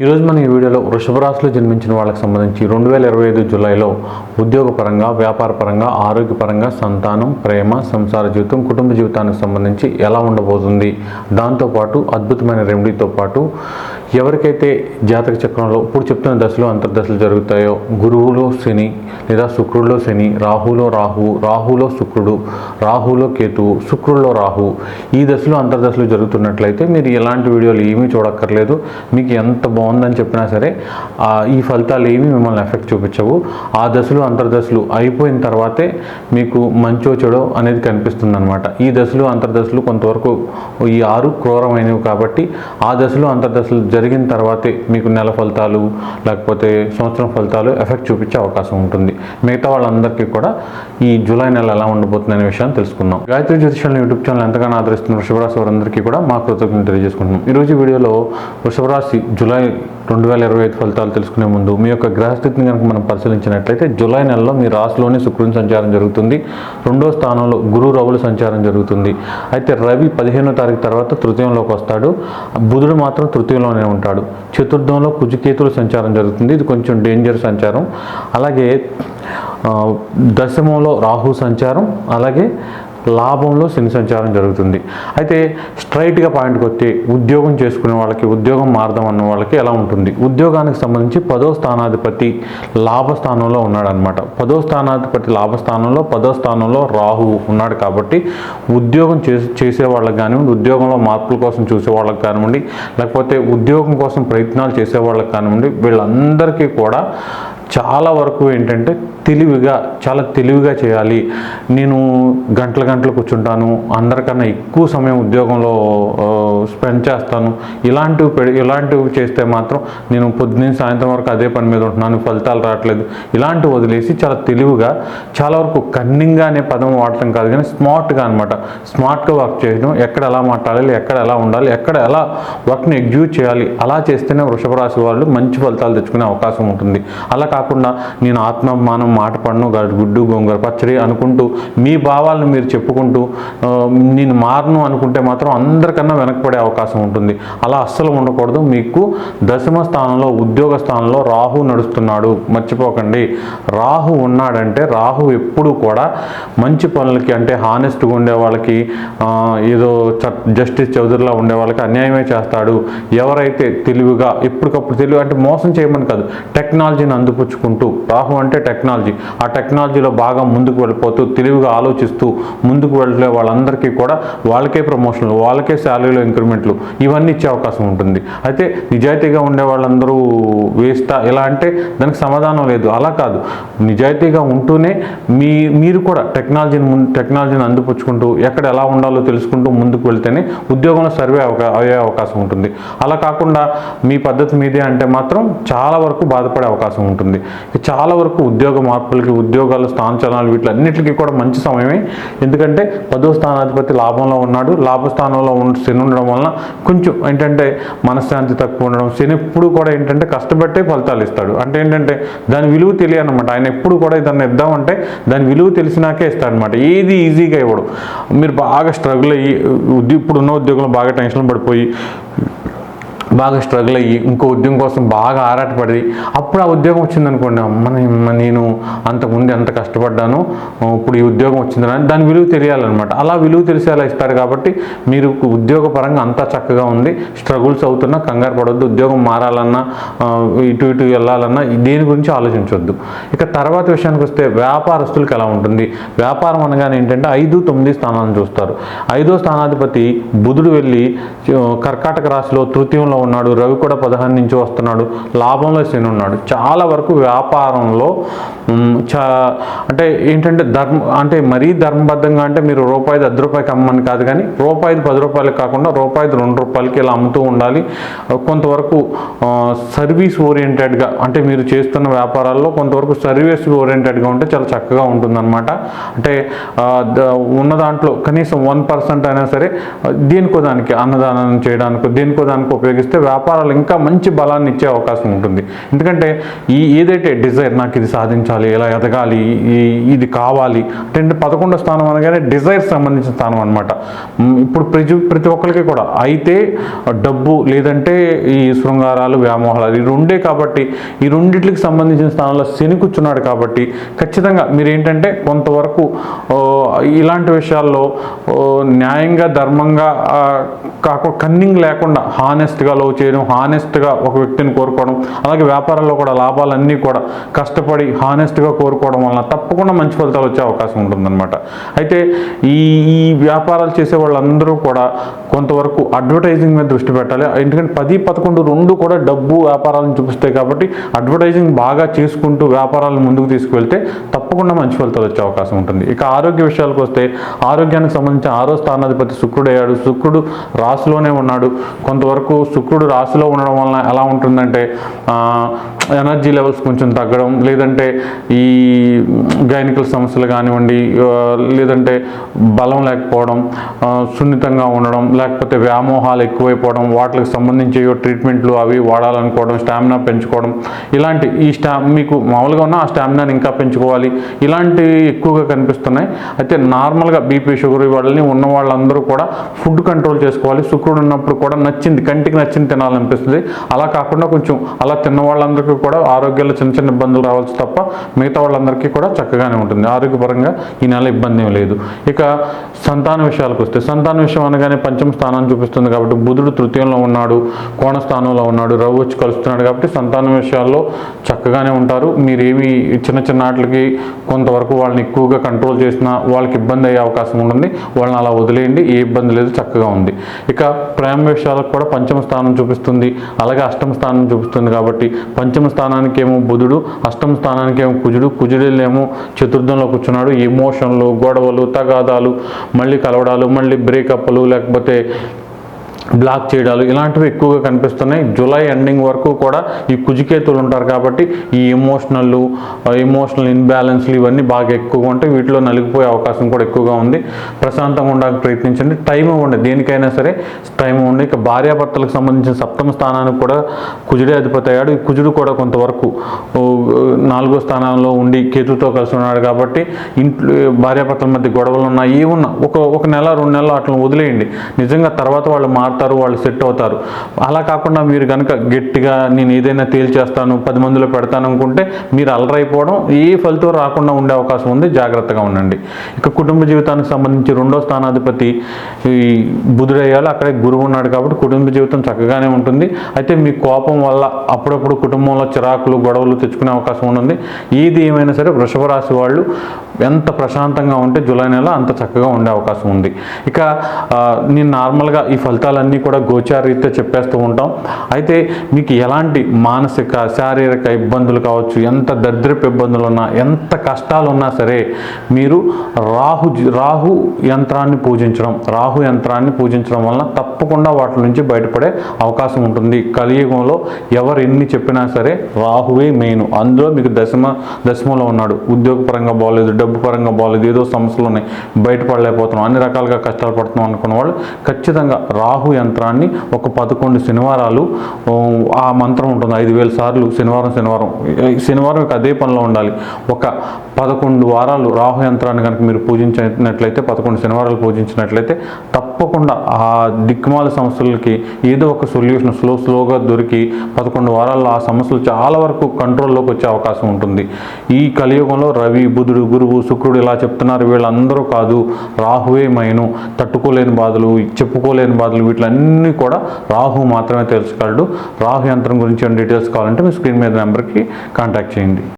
ఈరోజు మనం ఈ వీడియోలో వృషభ రాశిలో జన్మించిన వాళ్ళకి సంబంధించి రెండు వేల ఇరవై ఐదు జూలైలో ఉద్యోగపరంగా వ్యాపారపరంగా ఆరోగ్యపరంగా సంతానం ప్రేమ సంసార జీవితం కుటుంబ జీవితానికి సంబంధించి ఎలా ఉండబోతుంది. దాంతోపాటు అద్భుతమైన రెమెడీతో పాటు ఎవరికైతే జాతక చక్రంలో ఇప్పుడు చెప్తున్న దశలో అంతర్దశలు జరుగుతాయో గురువులో శని లేదా శుక్రుడిలో శని రాహులో రాహు రాహులో శుక్రుడు రాహులో కేతువు శుక్రుడిలో రాహు ఈ దశలో అంతర్దశలు జరుగుతున్నట్లయితే మీరు ఎలాంటి వీడియోలు ఏమీ చూడక్కర్లేదు. మీకు ఎంత బాగుందని చెప్పినా సరే ఈ ఫలితాలు ఏమీ మిమ్మల్ని ఎఫెక్ట్ చూపించవు. ఆ దశలు అంతర్దశలు అయిపోయిన తర్వాతే మీకు మంచో చెడో అనేది కనిపిస్తుంది అనమాట ఈ దశలు అంతర్దశలు కొంతవరకు ఈ ఆరు క్రూరమైనవి కాబట్టి ఆ దశలు అంతర్దశలు జరిగిన తర్వాతే మీకు నెల ఫలితాలు లేకపోతే సంవత్సరం ఫలితాలు ఎఫెక్ట్ చూపించే అవకాశం ఉంటుంది. మిగతా వాళ్ళందరికీ కూడా ఈ జూలై నెల ఎలా ఉండబోతుంది అనే విషయాన్ని తెలుసుకుందాం. గాయత్రి జ్యోతిషాల యూట్యూబ్ ఛానల్ ఎంతగానో ఆదరిస్తున్న వృషభరాశి వారందరికీ కూడా మా కృతజ్ఞతలు తెలియజేసుకుంటున్నాం. ఈరోజు వీడియోలో వృషభరాశి జూలై రెండు వేల ఇరవై ఐదు ఫలితాలు తెలుసుకునే ముందు మీ యొక్క గ్రహస్థితిని కనుక మనం పరిశీలించినట్లయితే జూలై నెలలో మీ రాశిలోనే శుక్రుని సంచారం జరుగుతుంది. రెండో స్థానంలో గురు రవుల సంచారం జరుగుతుంది. అయితే రవి పదిహేనో తారీఖు తర్వాత తృతీయంలోకి వస్తాడు. బుధుడు మాత్రం తృతీయంలోనే ఉంటాడు. చతుర్థంలో కుజకేతుల సంచారం జరుగుతుంది. ఇది కొంచెం డేంజర్ సంచారం. అలాగే దశమంలో రాహు సంచారం. అలాగే లాభంలో శని సంచారం జరుగుతుంది. అయితే స్ట్రైట్గా పాయింట్కి వస్తే ఉద్యోగం చేసుకునే వాళ్ళకి ఉద్యోగం మారదాం అన్న వాళ్ళకి ఎలా ఉంటుంది? ఉద్యోగానికి సంబంధించి పదో స్థానాధిపతి లాభస్థానంలో ఉన్నాడనమాట పదో స్థానాధిపతి లాభస్థానంలో పదో స్థానంలో రాహు ఉన్నాడు కాబట్టి ఉద్యోగం చేసే చేసే వాళ్ళకి కానివ్వండి ఉద్యోగంలో మార్పుల కోసం చూసే వాళ్ళకి కానివ్వండి లేకపోతే ఉద్యోగం కోసం ప్రయత్నాలు చేసే వాళ్ళకి కానివ్వండి వీళ్ళందరికీ కూడా చాలా వరకు ఏంటంటే తెలివిగా చాలా తెలివిగా చేయాలి. నేను గంటల గంటలు కూర్చుంటాను అందరికన్నా ఎక్కువ సమయం ఉద్యోగంలో స్పెండ్ చేస్తాను. ఇలాంటివి పె- ఇలాంటివి చేస్తే మాత్రం నేను పొద్దున్న సాయంత్రం వరకు అదే పని మీద ఉంటున్నాను ఫలితాలు రావట్లేదు. ఇలాంటివి వదిలేసి చాలా తెలివిగా చాలా వరకు కన్నింగ్గా అనే పదం వాడటం కాదు కానీ స్మార్ట్గా అనమాట స్మార్ట్గా వర్క్ చేయడం ఎక్కడ ఎలా మాట్లాడాలి ఎక్కడ ఎలా ఉండాలి ఎక్కడ ఎలా వర్క్ని ఎగ్జిక్యూట్ చేయాలి అలా చేస్తేనే వృషభ రాశి వాళ్ళు మంచి ఫలితాలు తెచ్చుకునే అవకాశం ఉంటుంది. అలా కాకుండా నేను ఆత్మాభిమానం మాట పడను గుడ్డు గొంగర పచ్చడి అనుకుంటూ మీ భావాలను మీరు చెప్పుకుంటూ నేను మారను అనుకుంటే మాత్రం అందరికన్నా వెనకపడే అవకాశం ఉంటుంది. అలా అస్సలు ఉండకూడదు. మీకు దశమ స్థానంలో ఉద్యోగ స్థానంలో రాహు నడుస్తున్నాడు. మర్చిపోకండి. రాహు ఉన్నాడంటే రాహు ఎప్పుడు కూడా మంచి పనులకి అంటే హానెస్ట్గా ఉండే వాళ్ళకి ఏదో జస్టిస్ చౌదరిలా ఉండే వాళ్ళకి అన్యాయమే చేస్తాడు. ఎవరైతే తెలివిగా ఎప్పటికప్పుడు తెలివి అంటే మోసం చేయమని కాదు. టెక్నాలజీని అందిపుచ్చుకుంటూ రాహు అంటే టెక్నాలజీ. ఆ టెక్నాలజీలో బాగా ముందుకు వెళ్ళిపోతూ తెలివిగా ఆలోచిస్తూ ముందుకు వెళ్ళే వాళ్ళందరికీ కూడా వాళ్ళకే ప్రమోషన్లు వాళ్ళకే శాలరీలో ఇంక్రిమెంట్లు ఇవన్నీ ఇచ్చే అవకాశం ఉంటుంది. అయితే నిజాయితీగా ఉండే వాళ్ళందరూ వేస్తా ఎలా అంటే దానికి సమాధానం లేదు. అలా కాదు. నిజాయితీగా ఉంటూనే మీ మీరు కూడా టెక్నాలజీని ముందు టెక్నాలజీని అందిపుచ్చుకుంటూ ఎక్కడ ఎలా ఉండాలో తెలుసుకుంటూ ముందుకు వెళ్తేనే ఉద్యోగంలో సర్వే అయ్యే అవకాశం ఉంటుంది. అలా కాకుండా మీ పద్ధతి మీదే అంటే మాత్రం చాలా వరకు బాధపడే అవకాశం ఉంటుంది. ఇక చాలా వరకు ఉద్యోగ మార్పులకి ఉద్యోగాలు స్థానచలనాలు వీటిలన్నిటికీ కూడా మంచి సమయమే. ఎందుకంటే పదో స్థానాధిపతి లాభంలో ఉన్నాడు. లాభ స్థానంలో శని ఉండడం వలన కొంచెం ఏంటంటే మనశ్శాంతి తక్కువ ఉండడం. శని ఎప్పుడు కూడా ఏంటంటే కష్టపెట్టే ఫలితాలు ఇస్తాడు. అంటే ఏంటంటే దాని విలువ తెలియనమాట. ఆయన ఎప్పుడు కూడా దాన్ని ఇద్దామంటే దాని విలువ తెలిసినాకే ఇస్తాడనమాట. ఏది ఈజీగా ఇవ్వడు. మీరు బాగా స్ట్రగుల్ అయ్యి ఇప్పుడు ఇప్పుడున్న ఉద్యోగంలో బాగా టెన్షన్ పడిపోయి బాగా స్ట్రగుల్ అయ్యి ఇంకో ఉద్యోగం కోసం బాగా ఆరాటపడి అప్పుడు ఆ ఉద్యోగం వచ్చిందనుకోండి అమ్మ నేను- అంతకుముందు ఎంత కష్టపడ్డాను ఇప్పుడు ఈ ఉద్యోగం వచ్చిందని దాని విలువ తెలియాలన్నమాట. అలా విలువ తెలిసేలా ఇస్తారు కాబట్టి మీరు ఉద్యోగ పరంగా అంతా చక్కగా ఉంది స్ట్రగుల్స్ అవుతున్నా కంగారు పడవద్దు ఉద్యోగం మారాలన్నా ఇటు ఇటు వెళ్ళాలన్నా దేని గురించి ఆలోచించవద్దు ఇక తర్వాత విషయానికి వస్తే వ్యాపారస్తులకు ఎలా ఉంటుంది? వ్యాపారం అనగానే ఏంటంటే ఐదు తొమ్మిది స్థానాలను చూస్తారు. ఐదో స్థానాధిపతి బుధుడు వెళ్ళి కర్కాటక రాశిలో తృతీయంలో ఉన్నాడు రవి కూడా పదహారు నుంచి వస్తున్నాడు లాభంలో శని ఉన్నాడు. చాలా వరకు వ్యాపారంలో చా అంటే ఏంటంటే ధర్మ అంటే మరీ ధర్మబద్ధంగా అంటే మీరు రూపాయి అర్ధ రూపాయికి అమ్మని కాదు కానీ రూపాయిది పది రూపాయలకి కాకుండా రూపాయిది రెండు రూపాయలకి ఇలా అమ్ముతూ ఉండాలి. కొంతవరకు సర్వీస్ ఓరియంటెడ్గా అంటే మీరు చేస్తున్న వ్యాపారాల్లో కొంతవరకు సర్వీస్ ఓరియంటెడ్గా ఉంటే చాలా చక్కగా ఉంటుందన్నమాట. అంటే ఉన్న దాంట్లో కనీసం వన్ పర్సెంట్ అయినా సరే దీనికో దేనికో దానికి అన్నదానం చేయడానికి దేనికో దానికి ఉపయోగిస్తే ఉపయోగిస్తే వ్యాపారాలు ఇంకా మంచి బలాన్ని ఇచ్చే అవకాశం ఉంటుంది. ఎందుకంటే ఈ ఏదైతే డిజైర్ నాకు ఇది సాధించాలి ఇలా ఎదగాలి ఈ ఇది కావాలి అంటే పదకొండో స్థానం అనగానే డిజైర్ సంబంధించిన స్థానం అనమాట ఇప్పుడు ప్రతి ప్రతి ఒక్కరికి కూడా అయితే డబ్బు లేదంటే ఈ శృంగారాలు వ్యామోహాలు ఈ రెండే కాబట్టి ఈ రెండింటికి సంబంధించిన స్థానంలో శని కూర్చున్నాడు కాబట్టి ఖచ్చితంగా మీరు ఏంటంటే కొంతవరకు ఇలాంటి విషయాల్లో న్యాయంగా ధర్మంగా కాకుండా కన్నింగ్ లేకుండా హానెస్ట్గా లవ్ చేయడం హానెస్ట్గా ఒక వ్యక్తిని కోరుకోవడం అలాగే వ్యాపారాల్లో కూడా లాభాలన్నీ కూడా కష్టపడి హానెస్ట్గా కోరుకోవడం వలన తప్పకుండా మంచి ఫలితాలు వచ్చే అవకాశం ఉంటుందన్నమాట. అయితే ఈ ఈ వ్యాపారాలు చేసే వాళ్ళందరూ కూడా కొంతవరకు అడ్వర్టైజింగ్ మీద దృష్టి పెట్టాలి. ఎందుకంటే పది పదకొండు రెండు కూడా డబ్బు వ్యాపారాలను చూపిస్తాయి కాబట్టి అడ్వర్టైజింగ్ బాగా చేసుకుంటూ వ్యాపారాలను ముందుకు తీసుకువెళ్తే తప్పకుండా మంచి ఫలితాలు వచ్చే అవకాశం ఉంటుంది. ఇక ఆరోగ్య విషయాలకు వస్తే ఆరోగ్యానికి సంబంధించిన ఆరో స్థానాధిపతి శుక్రుడు అయ్యాడు. శుక్రుడు రాశిలోనే ఉన్నాడు. కొంతవరకు శుక్రుడు రాశిలో ఉండడం వలన ఎలా ఉంటుందంటే ఎనర్జీ లెవెల్స్ కొంచెం తగ్గడం లేదంటే ఈ గైనికల్ సమస్యలు కానివ్వండి లేదంటే బలం లేకపోవడం సున్నితంగా ఉండడం లేకపోతే వ్యామోహాలు ఎక్కువైపోవడం వాటికి సంబంధించి ట్రీట్మెంట్లు అవి వాడాలనుకోవడం స్టామినా పెంచుకోవడం ఇలాంటి ఈ స్టా మీకు మామూలుగా ఉన్న ఆ స్టామినాని ఇంకా పెంచుకోవాలి. ఇలాంటివి ఎక్కువగా కనిపిస్తున్నాయి. అయితే నార్మల్గా బీపీ షుగర్ వాళ్ళని ఉన్న వాళ్ళందరూ కూడా ఫుడ్ కంట్రోల్ చేసుకోవాలి. శుక్రుడు ఉన్నప్పుడు కూడా నచ్చింది కంటికి నచ్చింది తినాలనిపిస్తుంది. అలా కాకుండా కొంచెం అలా తిన్న వాళ్ళందరికీ కూడా ఆరోగ్యంలో చిన్న చిన్న ఇబ్బందులు రావచ్చు తప్ప మిగతా వాళ్ళందరికీ కూడా చక్కగానే ఉంటుంది. ఆరోగ్యపరంగా ఈ నెల ఇబ్బంది ఏం లేదు. ఇక సంతాన విషయాలకు వస్తే సంతాన విషయం అనగానే పంచమ స్థానాన్ని చూపిస్తుంది కాబట్టి బుధుడు తృతీయంలో ఉన్నాడు కోణ స్థానంలో ఉన్నాడు రవి వచ్చి కలుస్తున్నాడు కాబట్టి సంతాన విషయాల్లో చక్కగానే ఉంటారు. మీరేమి చిన్న చిన్న వాటికి కొంతవరకు వాళ్ళని ఎక్కువగా కంట్రోల్ చేసినా వాళ్ళకి ఇబ్బంది అయ్యే అవకాశం ఉంటుంది. వాళ్ళని అలా వదిలేయండి. ఏ ఇబ్బంది లేదు. చక్కగా ఉంది. ఇక ప్రేమ విషయాలకు కూడా పంచమ స్థానం చూపిస్తుంది. అలాగే అష్టమ స్థానం చూపిస్తుంది కాబట్టి పంచమ స్థానానికి ఏమో బుధుడు అష్టమ స్థానానికి ఏమో కుజుడు కుజుడేమో చతుర్థంలో కూర్చున్నాడు. ఎమోషన్లు గొడవలు తగాదాలు మళ్ళీ కలవడాలు మళ్ళీ బ్రేకప్లు లేకపోతే బ్లాక్ చేయడాలు ఇలాంటివి ఎక్కువగా కనిపిస్తున్నాయి. జూలై ఎండింగ్ వరకు కూడా ఈ కుజికేతులు ఉంటారు కాబట్టి ఈ ఎమోషనల్ ఎమోషనల్ ఇన్బ్యాలెన్స్లు ఇవన్నీ బాగా ఎక్కువగా ఉంటాయి. వీటిలో నలిగిపోయే అవకాశం కూడా ఎక్కువగా ఉంది. ప్రశాంతంగా ఉండడానికి ప్రయత్నించండి. టైం ఇవ్వండి. దేనికైనా సరే టైం ఇవ్వండి. ఇక భార్యాభర్తలకు సంబంధించిన సప్తమ స్థానానికి కూడా కుజుడే అధిపతి అయ్యాడు. ఈ కుజుడు కూడా కొంతవరకు నాలుగో స్థానంలో ఉండి కేతుతో కలిసి ఉన్నాడు కాబట్టి ఇంట్లో భార్యాభర్తల మధ్య గొడవలు ఉన్నా ఏమున్నా ఒక ఒక నెల రెండు నెలలు అట్లా వదిలేయండి. నిజంగా తర్వాత వాళ్ళు మారుతారు వాళ్ళు సెట్ అవుతారు. అలా కాకుండా మీరు కనుక గట్టిగా నేను ఏదైనా తేల్చేస్తాను పది మందిలో పెడతాను అనుకుంటే మీరు అలరైపోవడం ఏ ఫలితం రాకుండా ఉండే అవకాశం ఉంది. జాగ్రత్తగా ఉండండి. ఇక కుటుంబ జీవితానికి సంబంధించి రెండో స్థానాధిపతి ఈ బుధుడయ్యాలు అక్కడే గురువు ఉన్నాడు కాబట్టి కుటుంబ జీవితం చక్కగానే ఉంటుంది. అయితే మీ కోపం వల్ల అప్పుడప్పుడు కుటుంబంలో చిరాకులు గొడవలు తెచ్చుకునే అవకాశం ఉంటుంది ఏది ఏమైనా సరే వృషభ రాశి వాళ్ళు ఎంత ప్రశాంతంగా ఉంటే జూలై నెల అంత చక్కగా ఉండే అవకాశం ఉంది. ఇక నేను నార్మల్గా ఈ ఫలితాలన్నీ కూడా గోచారీత్యా చెప్పేస్తూ ఉంటాం. అయితే మీకు ఎలాంటి మానసిక శారీరక ఇబ్బందులు కావచ్చు ఎంత దరిద్రపు ఇబ్బందులు ఉన్నా ఎంత కష్టాలు ఉన్నా సరే మీరు రాహు రాహు యంత్రాన్ని పూజించడం రాహు యంత్రాన్ని పూజించడం వలన తప్పకుండా వాటి నుంచి బయటపడే అవకాశం ఉంటుంది. కలియుగంలో ఎవరు ఎన్ని చెప్పినా సరే రాహువే మెయిన్. అందులో మీకు దశమ దశమంలో ఉన్నాడు. ఉద్యోగపరంగా బాగోలేదు డబ్బు పరంగా బాగాలేదు ఏదో సమస్యలు ఉన్నాయి బయటపడలేకపోతున్నాం అన్ని రకాలుగా కష్టాలు పడుతున్నాం అనుకున్న వాళ్ళు ఖచ్చితంగా రాహు యంత్రాన్ని ఒక పదకొండు శనివారాలు ఆ మంత్రం ఉంటుంది ఐదు వేల సార్లు శనివారం శనివారం ఈ శనివారం అదే పనిలో ఉండాలి. ఒక పదకొండు వారాలు రాహు యంత్రాన్ని కనుక మీరు పూజించినట్లయితే పదకొండు శనివారాలు పూజించినట్లయితే తప్ప తప్పకుండా ఆ దిక్కుమాల సమస్యలకి ఏదో ఒక సొల్యూషన్ స్లో స్లోగా దొరికి పదకొండు వారాల్లో ఆ సమస్యలు చాలా వరకు కంట్రోల్లోకి వచ్చే అవకాశం ఉంటుంది. ఈ కలియుగంలో రవి బుధుడు గురువు శుక్రుడు ఇలా చెప్తున్నారు. వీళ్ళందరూ కాదు రాహువే మైను. తట్టుకోలేని బాధలు చెప్పుకోలేని బాధలు వీటిలన్నీ కూడా రాహు మాత్రమే తెలుసుకోగలడు రాహు యంత్రం గురించి డీటెయిల్స్ కావాలంటే మీ స్క్రీన్ మీద నెంబర్కి కాంటాక్ట్ చేయండి.